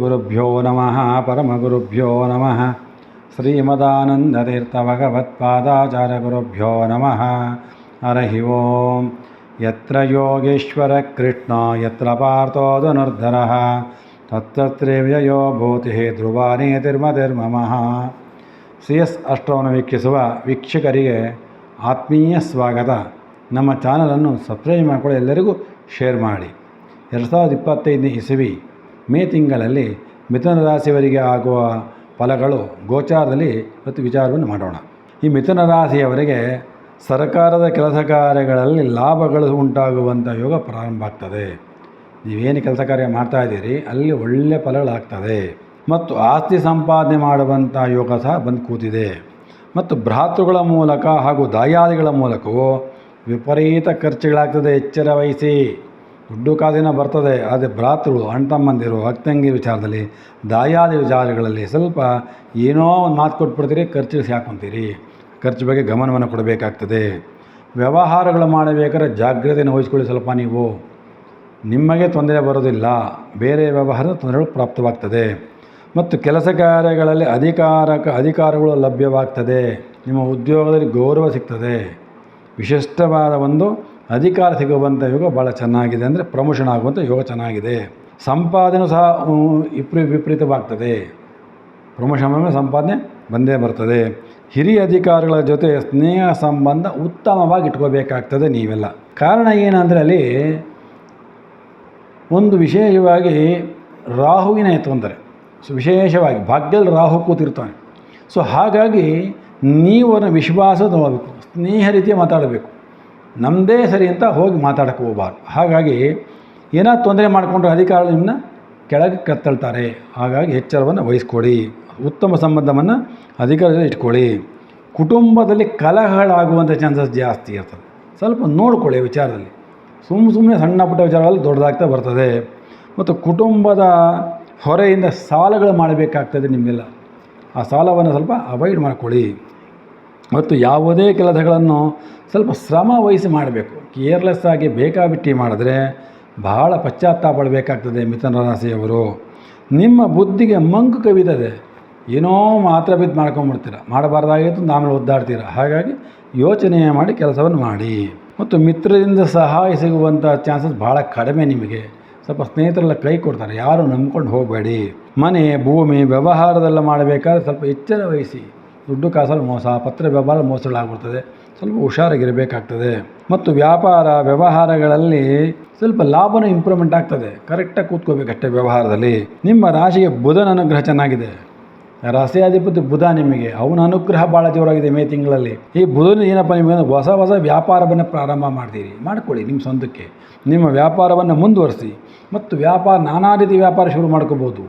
ಗುರುಭ್ಯೋ ನಮಃ ಪರಮಗುರುಭ್ಯೋ ನಮಃ ಶ್ರೀಮದಾನಂದತೀರ್ಥಭಗವತ್ಪಾದಾಚಾರ್ಯಗುರುಭ್ಯೋ ನಮಃ ಹರಹಿ ಓಂ ಯತ್ರ ಯೋಗೇಶ್ವರ ಕೃಷ್ಣ ಯತ್ರ ಪಾರ್ಥೋ ಧನುರ್ಧರಃ ತತ್ತತ್ರೇವ್ಯಯೋ ಭೂತಿ ಧ್ರುವಾನೇತಿರ್ಮತಿರ್ಮಮಃ ಸಿ ಎಸ್ ಅಷ್ಟವನ್ನು ವೀಕ್ಷಿಸುವ ವೀಕ್ಷಕರಿಗೆ ಆತ್ಮೀಯ ಸ್ವಾಗತ. ನಮ್ಮ ಚಾನಲನ್ನು ಸಬ್ಸ್ಕ್ರೈಬ್ ಮಾಡಿಕೊಳ್ಳಿ, ಎಲ್ಲರಿಗೂ ಶೇರ್ ಮಾಡಿ. ಎರಡು ಸಾವಿರದ ಇಪ್ಪತ್ತೈದನೇ ಇಸವಿ ಮೇ ತಿಂಗಳಲ್ಲಿ ಮಿಥುನ ರಾಶಿಯವರಿಗೆ ಆಗುವ ಫಲಗಳು ಗೋಚಾರದಲ್ಲಿ ಮತ್ತು ವಿಚಾರವನ್ನು ಮಾಡೋಣ. ಈ ಮಿಥುನ ರಾಶಿಯವರಿಗೆ ಸರ್ಕಾರದ ಕೆಲಸ ಕಾರ್ಯಗಳಲ್ಲಿ ಲಾಭಗಳು ಉಂಟಾಗುವಂಥ ಯೋಗ ಪ್ರಾರಂಭ ಆಗ್ತದೆ. ನೀವೇನು ಕೆಲಸ ಕಾರ್ಯ ಮಾಡ್ತಾ ಇದ್ದೀರಿ, ಅಲ್ಲಿ ಒಳ್ಳೆಯ ಫಲಗಳಾಗ್ತದೆ. ಮತ್ತು ಆಸ್ತಿ ಸಂಪಾದನೆ ಮಾಡುವಂಥ ಯೋಗ ಸಹ ಬಂದು ಕೂತಿದೆ. ಮತ್ತು ಭ್ರಾತೃಗಳ ಮೂಲಕ ಹಾಗೂ ದಾಯಾದಿಗಳ ಮೂಲಕವೂ ವಿಪರೀತ ಖರ್ಚುಗಳಾಗ್ತದೆ, ಎಚ್ಚರ ವಹಿಸಿ. ದುಡ್ಡು ಕಾದಿನ ಬರ್ತದೆ. ಆದರೆ ಭ್ರಾತೃ ಅಣ್ಣ ತಮ್ಮಂದಿರು ಅಕ್ಕಂಗಿ ವಿಚಾರದಲ್ಲಿ, ದಾಯಾದಿ ವಿಚಾರಗಳಲ್ಲಿ ಸ್ವಲ್ಪ ಏನೋ ಒಂದು ಮಾತು ಕೊಟ್ಬಿಡ್ತೀರಿ, ಖರ್ಚಿಗೆ ಹಾಕೊಂತೀರಿ ಖರ್ಚು ಬಗ್ಗೆ ಗಮನವನ್ನು ಕೊಡಬೇಕಾಗ್ತದೆ. ವ್ಯವಹಾರಗಳು ಮಾಡಬೇಕಾದ್ರೆ ಜಾಗ್ರತೆಯನ್ನು ವಹಿಸ್ಕೊಳ್ಳಿ ಸ್ವಲ್ಪ ನೀವು. ನಿಮಗೆ ತೊಂದರೆ ಬರೋದಿಲ್ಲ. ಬೇರೆ ವ್ಯವಹಾರದ ತೊಂದರೆಗಳು ಪ್ರಾಪ್ತವಾಗ್ತದೆ. ಮತ್ತು ಕೆಲಸ ಕಾರ್ಯಗಳಲ್ಲಿ ಅಧಿಕಾರಕ, ಅಧಿಕಾರಗಳು ಲಭ್ಯವಾಗ್ತದೆ. ನಿಮ್ಮ ಉದ್ಯೋಗದಲ್ಲಿ ಗೌರವ ಸಿಗ್ತದೆ. ವಿಶಿಷ್ಟವಾದ ಒಂದು ಅಧಿಕಾರ ಸಿಗುವಂಥ ಯೋಗ ಭಾಳ ಚೆನ್ನಾಗಿದೆ ಅಂದರೆ ಪ್ರಮೋಷನ್ ಆಗುವಂಥ ಯೋಗ ಚೆನ್ನಾಗಿದೆ. ಸಂಪಾದನೆ ಸಹ ವಿಪ್ರೀ, ವಿಪರೀತವಾಗ್ತದೆ. ಪ್ರಮೋಷನ್ ಮೇಲೆ ಸಂಪಾದನೆ ಬಂದೇ ಬರ್ತದೆ. ಹಿರಿಯ ಅಧಿಕಾರಿಗಳ ಜೊತೆ ಸ್ನೇಹ ಸಂಬಂಧ ಉತ್ತಮವಾಗಿ ಇಟ್ಕೋಬೇಕಾಗ್ತದೆ ನೀವೆಲ್ಲ. ಕಾರಣ ಏನಂದರೆ ಅಲ್ಲಿ ಒಂದು ವಿಶೇಷವಾಗಿ ರಾಹುವಿನ ತೊಂದರೆ. ಸೊ, ವಿಶೇಷವಾಗಿ ಭಾಗ್ಯದಲ್ಲಿ ರಾಹು ಕೂತಿರ್ತಾನೆ. ಸೊ, ಹಾಗಾಗಿ ನೀವು ವಿಶ್ವಾಸ ಸ್ನೇಹ ರೀತಿಯ ಮಾತಾಡಬೇಕು. ನಮ್ಮದೇ ಸರಿ ಅಂತ ಹೋಗಿ ಮಾತಾಡೋಕ್ಕೆ ಹೋಗಬಾರ್ದು. ಹಾಗಾಗಿ ಏನಾದ್ರು ತೊಂದರೆ ಮಾಡಿಕೊಂಡ್ರೆ ಅಧಿಕಾರಿಗಳು ನಿಮ್ಮನ್ನ ಕೆಳಗೆ ಕತ್ತಳ್ತಾರೆ. ಹಾಗಾಗಿ ಎಚ್ಚರವನ್ನು ವಹಿಸ್ಕೊಡಿ. ಉತ್ತಮ ಸಂಬಂಧವನ್ನು ಅಧಿಕಾರದಲ್ಲಿ ಇಟ್ಕೊಳ್ಳಿ. ಕುಟುಂಬದಲ್ಲಿ ಕಲಹಗಳಾಗುವಂಥ ಚಾನ್ಸಸ್ ಜಾಸ್ತಿ ಇರ್ತದೆ. ಸ್ವಲ್ಪ ನೋಡ್ಕೊಳ್ಳಿ ವಿಚಾರದಲ್ಲಿ. ಸುಮ್ಮ ಸುಮ್ಮನೆ ಸಣ್ಣ ಪುಟ್ಟ ವಿಚಾರಗಳಲ್ಲಿ ದೊಡ್ಡದಾಗ್ತಾ ಬರ್ತದೆ. ಮತ್ತು ಕುಟುಂಬದ ಹೊರೆಯಿಂದ ಸಾಲಗಳು ಮಾಡಬೇಕಾಗ್ತದೆ ನಿಮಗೆಲ್ಲ ಆ ಸಾಲವನ್ನು ಸ್ವಲ್ಪ ಅವಾಯ್ಡ್ ಮಾಡ್ಕೊಳ್ಳಿ. ಮತ್ತು ಯಾವುದೇ ಕೆಲಸಗಳನ್ನು ಸ್ವಲ್ಪ ಶ್ರಮ ವಹಿಸಿ ಮಾಡಬೇಕು. ಕೇರ್ಲೆಸ್ ಆಗಿ ಬೇಕಾಬಿಟ್ಟಿ ಮಾಡಿದ್ರೆ ಬಹಳ ಪಶ್ಚಾತ್ತಾಪ ಪಡಬೇಕಾಗ್ತದೆ ಮಿಥುನ ರಾಶಿಯವರು. ನಿಮ್ಮ ಬುದ್ಧಿಗೆ ಮಂಕು ಕವಿತದೆ. ಏನೋ ಮಾತ್ರ ಬಿದ್ದು ಮಾಡ್ಕೊಂಬಿಡ್ತೀರ. ಮಾಡಬಾರ್ದಾಗಿತ್ತು ಆಮೇಲೆ ಒದ್ದಾಡ್ತೀರ. ಹಾಗಾಗಿ ಯೋಚನೆ ಮಾಡಿ ಕೆಲಸವನ್ನು ಮಾಡಿ. ಮತ್ತು ಮಿತ್ರರಿಂದ ಸಹಾಯ ಸಿಗುವಂಥ ಚಾನ್ಸಸ್ ಭಾಳ ಕಡಿಮೆ ನಿಮಗೆ. ಸ್ವಲ್ಪ ಸ್ನೇಹಿತರೆಲ್ಲ ಕೈ ಕೊಡ್ತಾರೆ. ಯಾರು ನಂಬ್ಕೊಂಡು ಹೋಗಬೇಡಿ. ಮನೆ, ಭೂಮಿ, ವ್ಯವಹಾರದೆಲ್ಲ ಮಾಡಬೇಕಾದ್ರೆ ಸ್ವಲ್ಪ ಎಚ್ಚರ ವಹಿಸಿ. ದುಡ್ಡು ಕಾಸಲ್ಲಿ ಮೋಸ, ಪತ್ರ ವ್ಯವಹಾರ ಮೋಸಗಳಾಗ್ಬಿಡ್ತದೆ. ಸ್ವಲ್ಪ ಹುಷಾರಾಗಿರಬೇಕಾಗ್ತದೆ. ಮತ್ತು ವ್ಯಾಪಾರ ವ್ಯವಹಾರಗಳಲ್ಲಿ ಸ್ವಲ್ಪ ಲಾಭನೂ ಇಂಪ್ರೂವ್ಮೆಂಟ್ ಆಗ್ತದೆ. ಕರೆಕ್ಟಾಗಿ ಕೂತ್ಕೋಬೇಕಷ್ಟೇ ವ್ಯವಹಾರದಲ್ಲಿ. ನಿಮ್ಮ ರಾಶಿಗೆ ಬುಧನ ಅನುಗ್ರಹ ಚೆನ್ನಾಗಿದೆ. ರಾಶಿಯಾಧಿಪತಿ ಬುಧ ನಿಮಗೆ. ಅವನ ಅನುಗ್ರಹ ಭಾಳ ಜೋರಾಗಿದೆ ಮೇ ತಿಂಗಳಲ್ಲಿ. ಈ ಬುಧನ ಏನಪ್ಪ ನಿಮಗೆ ಹೊಸ ಹೊಸ ವ್ಯಾಪಾರವನ್ನು ಪ್ರಾರಂಭ ಮಾಡ್ತೀರಿ. ಮಾಡ್ಕೊಳ್ಳಿ ನಿಮ್ಮ ಸ್ವಂತಕ್ಕೆ. ನಿಮ್ಮ ವ್ಯಾಪಾರವನ್ನು ಮುಂದುವರಿಸಿ. ಮತ್ತು ವ್ಯಾಪಾರ ನಾನಾ ರೀತಿ ವ್ಯಾಪಾರ ಶುರು ಮಾಡ್ಕೋಬೋದು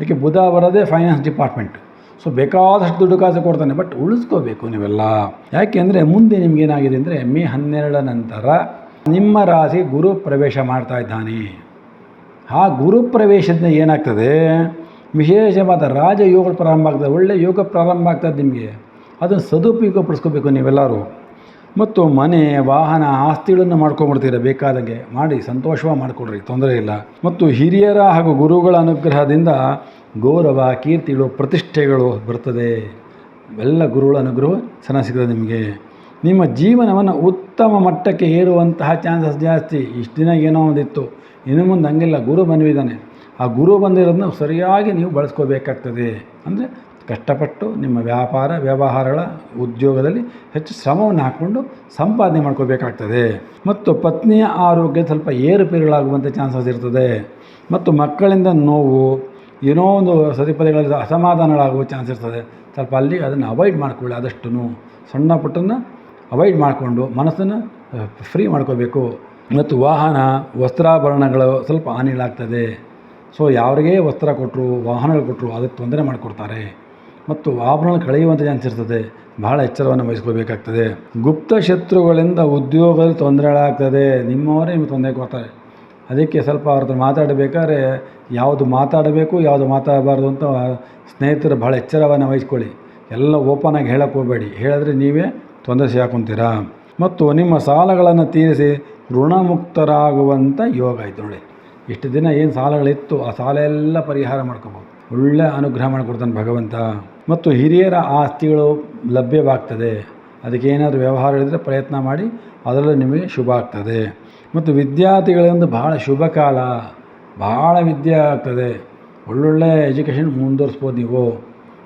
ಯಾಕೆ ಬುಧ ಬರೋದೇ ಫೈನಾನ್ಸ್ ಡಿಪಾರ್ಟ್ಮೆಂಟ್ ಸೊ ಬೇಕಾದಷ್ಟು ದುಡ್ಡು ಕಾಸು ಕೊಡ್ತಾನೆ ಬಟ್ ಉಳಿಸ್ಕೋಬೇಕು ನೀವೆಲ್ಲ. ಯಾಕೆ ಅಂದರೆ ಮುಂದೆ ನಿಮಗೇನಾಗಿದೆ ಅಂದರೆ ಮೇ ಹನ್ನೆರಡ ನಂತರ ನಿಮ್ಮ ರಾಶಿ ಗುರು ಪ್ರವೇಶ ಮಾಡ್ತಾ ಇದ್ದಾನೆ. ಆ ಗುರು ಪ್ರವೇಶದಿಂದ ಏನಾಗ್ತದೆ? ವಿಶೇಷವಾದ ರಾಜಯೋಗಗಳು ಪ್ರಾರಂಭ ಆಗ್ತದೆ ಒಳ್ಳೆಯ ಯೋಗ ಪ್ರಾರಂಭ ಆಗ್ತದೆ ನಿಮಗೆ. ಅದನ್ನು ಸದುಪಯೋಗ ಪಡಿಸ್ಕೋಬೇಕು ನೀವೆಲ್ಲರೂ. ಮತ್ತು ಮನೆ, ವಾಹನ, ಆಸ್ತಿಗಳನ್ನು ಮಾಡ್ಕೊಂಬಿಡ್ತೀರ? ಬೇಕಾದಂಗೆ ಮಾಡಿ, ಸಂತೋಷವಾಗಿ ಮಾಡಿಕೊಡ್ರಿ, ತೊಂದರೆ ಇಲ್ಲ. ಮತ್ತು ಹಿರಿಯರ ಹಾಗೂ ಗುರುಗಳ ಅನುಗ್ರಹದಿಂದ ಗೌರವ ಕೀರ್ತಿಗಳು ಪ್ರತಿಷ್ಠೆಗಳು ಬರ್ತದೆ. ಎಲ್ಲ ಗುರುಗಳ ಅನುಗ್ರಹ ಚೆನ್ನಾಗಿ ಸಿಗ್ತದೆ ನಿಮಗೆ. ನಿಮ್ಮ ಜೀವನವನ್ನು ಉತ್ತಮ ಮಟ್ಟಕ್ಕೆ ಏರುವಂತಹ ಚಾನ್ಸಸ್ ಜಾಸ್ತಿ. ಇಷ್ಟು ದಿನ ಏನೋ ಒಂದಿತ್ತು. ಇನ್ನು ಮುಂದೆ ಹಂಗಿಲ್ಲ ಗುರು ಬಂದಿದ್ದಾನೆ ಆ ಗುರು ಬಂದಿರೋದನ್ನ ಸರಿಯಾಗಿ ನೀವು ಬಳಸ್ಕೋಬೇಕಾಗ್ತದೆ. ಅಂದರೆ ಕಷ್ಟಪಟ್ಟು ನಿಮ್ಮ ವ್ಯಾಪಾರ, ವ್ಯವಹಾರಗಳ ಉದ್ಯೋಗದಲ್ಲಿ ಹೆಚ್ಚು ಶ್ರಮವನ್ನು ಹಾಕ್ಕೊಂಡು ಸಂಪಾದನೆ ಮಾಡ್ಕೋಬೇಕಾಗ್ತದೆ. ಮತ್ತು ಪತ್ನಿಯ ಆರೋಗ್ಯ ಸ್ವಲ್ಪ ಏರುಪೇರುಗಳಾಗುವಂಥ ಚಾನ್ಸಸ್ ಇರ್ತದೆ. ಮತ್ತು ಮಕ್ಕಳಿಂದ ನೋವು, ಏನೋ ಒಂದು ಸತಿಪದಿಗಳಲ್ಲಿ ಅಸಮಾಧಾನಗಳಾಗುವ ಚಾನ್ಸ್ ಇರ್ತದೆ. ಸ್ವಲ್ಪ ಅಲ್ಲಿ ಅದನ್ನು ಅವಾಯ್ಡ್ ಮಾಡಿಕೊಳ್ಳಿ ಆದಷ್ಟು ಸಣ್ಣ ಪುಟ್ಟನ್ನು ಅವಾಯ್ಡ್ ಮಾಡಿಕೊಂಡು ಮನಸ್ಸನ್ನು ಫ್ರೀ ಮಾಡ್ಕೋಬೇಕು. ಮತ್ತು ವಾಹನ, ವಸ್ತ್ರಾಭರಣಗಳು ಸ್ವಲ್ಪ ಹಾನಿಗಳಾಗ್ತದೆ. ಸೊ ಯಾರಿಗೇ ವಸ್ತ್ರ ಕೊಟ್ಟರು ವಾಹನಗಳು ಕೊಟ್ಟರು ಅದಕ್ಕೆ ತೊಂದರೆ ಮಾಡಿಕೊಡ್ತಾರೆ. ಮತ್ತು ಆಭರಣ ಕಳೆಯುವಂಥ ಚಾನ್ಸ್ ಇರ್ತದೆ. ಬಹಳ ಎಚ್ಚರವನ್ನು ವಹಿಸ್ಕೊಳ್ಬೇಕಾಗ್ತದೆ. ಗುಪ್ತ ಶತ್ರುಗಳಿಂದ ಉದ್ಯೋಗದಲ್ಲಿ ತೊಂದರೆಗಳಾಗ್ತದೆ. ನಿಮ್ಮವರೇ ನಿಮಗೆ ತೊಂದರೆ ಕೊಡ್ತಾರೆ. ಅದಕ್ಕೆ ಸ್ವಲ್ಪ ಅವ್ರ ಹತ್ರ ಮಾತಾಡಬೇಕಾದ್ರೆ ಯಾವುದು ಮಾತಾಡಬೇಕು, ಯಾವುದು ಮಾತಾಡಬಾರ್ದು ಅಂತ ಸ್ನೇಹಿತರು ಭಾಳ ಎಚ್ಚರವನ್ನು ವಹಿಸ್ಕೊಳ್ಳಿ. ಎಲ್ಲ ಓಪನಾಗಿ ಹೇಳಕ್ಕೆ ಹೋಗಬೇಡಿ. ಹೇಳಿದ್ರೆ ನೀವೇ ತೊಂದರೆ ಸಿಗಾಕೊಂತೀರಾ? ಮತ್ತು ನಿಮ್ಮ ಸಾಲಗಳನ್ನು ತೀರಿಸಿ ಋಣಮುಕ್ತರಾಗುವಂಥ ಯೋಗ ಆಯಿತು ನೋಡಿ. ಇಷ್ಟು ದಿನ ಏನು ಸಾಲಗಳಿತ್ತು, ಆ ಸಾಲ ಎಲ್ಲ ಪರಿಹಾರ ಮಾಡ್ಕೋಬೋದು. ಒಳ್ಳೆ ಅನುಗ್ರಹ ಮಾಡಿಕೊಡ್ತಾನೆ ಭಗವಂತ. ಮತ್ತು ಹಿರಿಯರ ಆಸ್ತಿಗಳು ಲಭ್ಯವಾಗ್ತದೆ. ಅದಕ್ಕೆ ಏನಾದರೂ ವ್ಯವಹಾರ ಇದ್ದರೆ ಪ್ರಯತ್ನ ಮಾಡಿ, ಅದರಲ್ಲೂ ನಿಮಗೆ ಶುಭ ಆಗ್ತದೆ. ಮತ್ತು ವಿದ್ಯಾರ್ಥಿಗಳಿಂದ ಬಹಳ ಶುಭ ಕಾಲ. ಭಾಳ ವಿದ್ಯೆ ಆಗ್ತದೆ. ಒಳ್ಳೊಳ್ಳೆ ಎಜುಕೇಷನ್ ಮುಂದುವರಿಸ್ಬೋದು ನೀವು.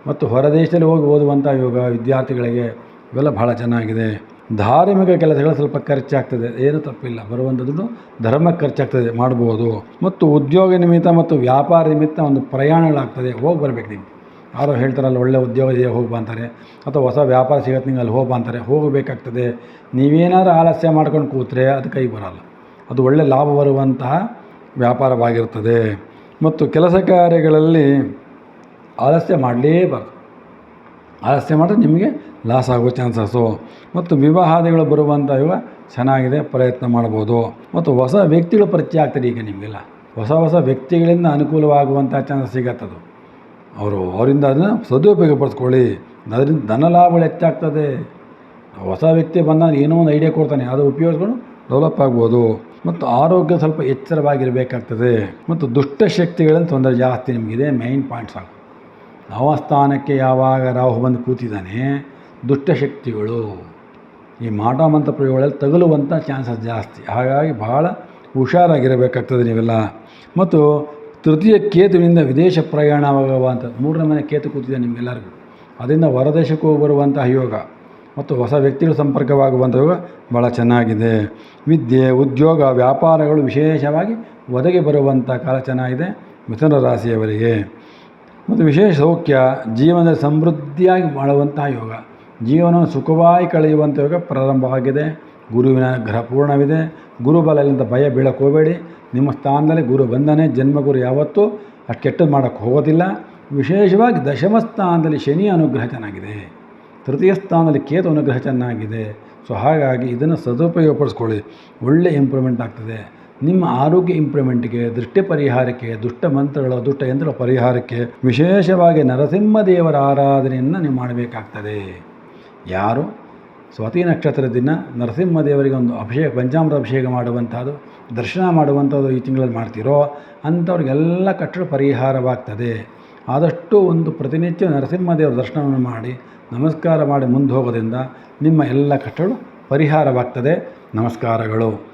ಮತ್ತು ಹೊರದೇಶದಲ್ಲಿ ಹೋಗಿ ಓದುವಂಥ ಯೋಗ ವಿದ್ಯಾರ್ಥಿಗಳಿಗೆ ಇವೆಲ್ಲ ಭಾಳ ಚೆನ್ನಾಗಿದೆ. ಧಾರ್ಮಿಕ ಕೆಲಸಗಳು ಸ್ವಲ್ಪ ಖರ್ಚಾಗ್ತದೆ. ಏನು ತಪ್ಪಿಲ್ಲ. ಬರುವಂಥದ್ದು ದುಡ್ಡು ಧರ್ಮಕ್ಕೆ ಖರ್ಚಾಗ್ತದೆ. ಮಾಡ್ಬೋದು. ಮತ್ತು ಉದ್ಯೋಗ ನಿಮಿತ್ತ ಮತ್ತು ವ್ಯಾಪಾರ ನಿಮಿತ್ತ ಒಂದು ಪ್ರಯಾಣಗಳಾಗ್ತದೆ. ಹೋಗಿ ಬರ್ಬೇಕು ನೀವು. ಯಾರೋ ಹೇಳ್ತಾರಲ್ಲ ಒಳ್ಳೆ ಉದ್ಯೋಗ ಇದೆಯಾ, ಹೋಗಿ ಬಾ ಅಂತಾರೆ. ಅಥವಾ ಹೊಸ ವ್ಯಾಪಾರ ಸಿಗತ್ತೆ ನಿಂಗೆ ಅಲ್ಲಿ ಹೋಗಿ ಬಾ ಅಂತಾರೆ. ಹೋಗಬೇಕಾಗ್ತದೆ. ನೀವೇನಾದ್ರು ಆಲಸ್ಯ ಮಾಡ್ಕೊಂಡು ಕೂತ್ರೆ ಅದು ಕೈ ಬರಲ್ಲ. ಅದು ಒಳ್ಳೆ ಲಾಭ ಬರುವಂತಹ ವ್ಯಾಪಾರವಾಗಿರ್ತದೆ. ಮತ್ತು ಕೆಲಸ ಕಾರ್ಯಗಳಲ್ಲಿ ಆಲಸ್ಯ ಮಾಡಲೇಬಾರ್ದು. ಆಲಸ್ಯ ಮಾಡಿದ್ರೆ ನಿಮಗೆ ಲಾಸ್ ಆಗೋ ಚಾನ್ಸಸ್ಸು ಮತ್ತು ವಿವಾಹಾದಿಗಳು ಬರುವಂಥ ಇವ ಚೆನ್ನಾಗಿದೆ, ಪ್ರಯತ್ನ ಮಾಡ್ಬೋದು. ಮತ್ತು ಹೊಸ ವ್ಯಕ್ತಿಗಳು ಪರಿಚಯ ಆಗ್ತದೆ ಈಗ ನಿಮಗೆಲ್ಲ. ಹೊಸ ಹೊಸ ವ್ಯಕ್ತಿಗಳಿಂದ ಅನುಕೂಲವಾಗುವಂಥ ಚಾನ್ಸಸ್ ಸಿಗತ್ತದು. ಅವರು ಅವರಿಂದ ಅದನ್ನು ಸದುಪಯೋಗ ಪಡಿಸ್ಕೊಳ್ಳಿ. ಅದರಿಂದ ಧನ ಲಾಭಗಳು ಹೆಚ್ಚಾಗ್ತದೆ ಹೊಸ ವ್ಯಕ್ತಿ ಬಂದಾಗ ಏನೋ ಒಂದು ಐಡಿಯಾ ಕೊಡ್ತಾನೆ. ಅದು ಉಪಯೋಗಿಸ್ಕೊಂಡು ಡೆವಲಪ್ ಆಗ್ಬೋದು. ಮತ್ತು ಆರೋಗ್ಯ ಸ್ವಲ್ಪ ಎಚ್ಚರವಾಗಿರಬೇಕಾಗ್ತದೆ. ಮತ್ತು ದುಷ್ಟಶಕ್ತಿಗಳಿಂದ ತೊಂದರೆ ಜಾಸ್ತಿ ನಿಮಗಿದೆ ಮೈನ್ ಪಾಯಿಂಟ್ಸ್ ಆಗ ನವಸ್ಥಾನಕ್ಕೆ ಯಾವಾಗ ರಾಹು ಬಂದು ಕೂತಿದ್ದಾನೆ ದುಷ್ಟಶಕ್ತಿಗಳು ಈ ಮಾಟ ಪ್ರಯೋಗಗಳಲ್ಲಿ ತಗಲುವಂಥ ಚಾನ್ಸಸ್ ಜಾಸ್ತಿ. ಹಾಗಾಗಿ ಭಾಳ ಹುಷಾರಾಗಿರಬೇಕಾಗ್ತದೆ ನೀವೆಲ್ಲ. ಮತ್ತು ತೃತೀಯ ಕೇತುವಿನಿಂದ ವಿದೇಶ ಪ್ರಯಾಣವಾಗುವಂಥ ಮೂರನೇ ಮನೆ ಕೇತು ಕೂತಿದೆ ನಿಮಗೆಲ್ಲರಿಗೂ. ಅದರಿಂದ ಹೊರದೇಶಕ್ಕೆ ಹೋಗಿ ಬರುವಂತಹ ಯೋಗ ಮತ್ತು ಹೊಸ ವ್ಯಕ್ತಿಗಳ ಸಂಪರ್ಕವಾಗುವಂಥ ಯೋಗ ಭಾಳ ಚೆನ್ನಾಗಿದೆ. ವಿದ್ಯೆ, ಉದ್ಯೋಗ, ವ್ಯಾಪಾರಗಳು ವಿಶೇಷವಾಗಿ ಒದಗಿ ಬರುವಂಥ ಕಾಲ ಚೆನ್ನಾಗಿದೆ ಮಿಥುನ ರಾಶಿಯವರಿಗೆ. ಮತ್ತು ವಿಶೇಷ ಸೌಖ್ಯ ಜೀವನದ ಸಮೃದ್ಧಿಯಾಗಿ ಮಾಡುವಂತಹ ಯೋಗ. ಜೀವನವನ್ನು ಸುಖವಾಗಿ ಕಳೆಯುವಂಥ ಯೋಗ ಪ್ರಾರಂಭವಾಗಿದೆ. ಗುರುವಿನ ಗ್ರಹ ಪೂರ್ಣವಿದೆ. ಗುರುಬಲದಿಂದ ಭಯ ಬೀಳಕ್ಕೆ ಹೋಗಬೇಡಿ ನಿಮ್ಮ ಸ್ಥಾನದಲ್ಲಿ ಗುರು ಬಂದನೆ, ಜನ್ಮಗುರು ಯಾವತ್ತೂ ಅಷ್ಟು ಕೆಟ್ಟದ್ದು ಮಾಡೋಕ್ಕೆ ಹೋಗೋದಿಲ್ಲ. ವಿಶೇಷವಾಗಿ ದಶಮ ಸ್ಥಾನದಲ್ಲಿ ಶನಿ ಅನುಗ್ರಹ ಚೆನ್ನಾಗಿದೆ. ತೃತೀಯ ಸ್ಥಾನದಲ್ಲಿ ಕೇತು ಅನುಗ್ರಹ ಚೆನ್ನಾಗಿದೆ. ಸೊ, ಹಾಗಾಗಿ ಇದನ್ನು ಸದುಪಯೋಗಪಡಿಸ್ಕೊಳ್ಳಿ. ಒಳ್ಳೆ ಇಂಪ್ರೂವ್ಮೆಂಟ್ ಆಗ್ತದೆ. ನಿಮ್ಮ ಆರೋಗ್ಯ ಇಂಪ್ರೂವ್ಮೆಂಟ್ಗೆ, ದೃಷ್ಟಿ ಪರಿಹಾರಕ್ಕೆ, ದುಷ್ಟ ಮಂತ್ರಗಳ, ದುಷ್ಟ ಯಂತ್ರಗಳ ಪರಿಹಾರಕ್ಕೆ, ವಿಶೇಷವಾಗಿ ನರಸಿಂಹದೇವರ ಆರಾಧನೆಯನ್ನು ನೀವು ಮಾಡಬೇಕಾಗ್ತದೆ. ಯಾರು? ಸ್ವಾತಿ ನಕ್ಷತ್ರ ದಿನ ನರಸಿಂಹ ದೇವರಿಗೆ ಒಂದು ಅಭಿಷೇಕ, ಪಂಚಾಮೃತ ಅಭಿಷೇಕ ಮಾಡುವಂಥದ್ದು, ದರ್ಶನ ಮಾಡುವಂಥದ್ದು ಈ ತಿಂಗಳಲ್ಲಿ ಮಾಡ್ತೀರೋ ಅಂಥವ್ರಿಗೆಲ್ಲ ಕಟ್ಟಡ ಪರಿಹಾರವಾಗ್ತದೆ. ಆದಷ್ಟು ಒಂದು ಪ್ರತಿನಿತ್ಯ ನರಸಿಂಹದೇವರ ದರ್ಶನವನ್ನು ಮಾಡಿ, ನಮಸ್ಕಾರ ಮಾಡಿ ಮುಂದೆ ಹೋಗೋದ್ರಿಂದ ನಿಮ್ಮ ಎಲ್ಲ ಕಟ್ಟಡ ಪರಿಹಾರವಾಗ್ತದೆ. ನಮಸ್ಕಾರಗಳು.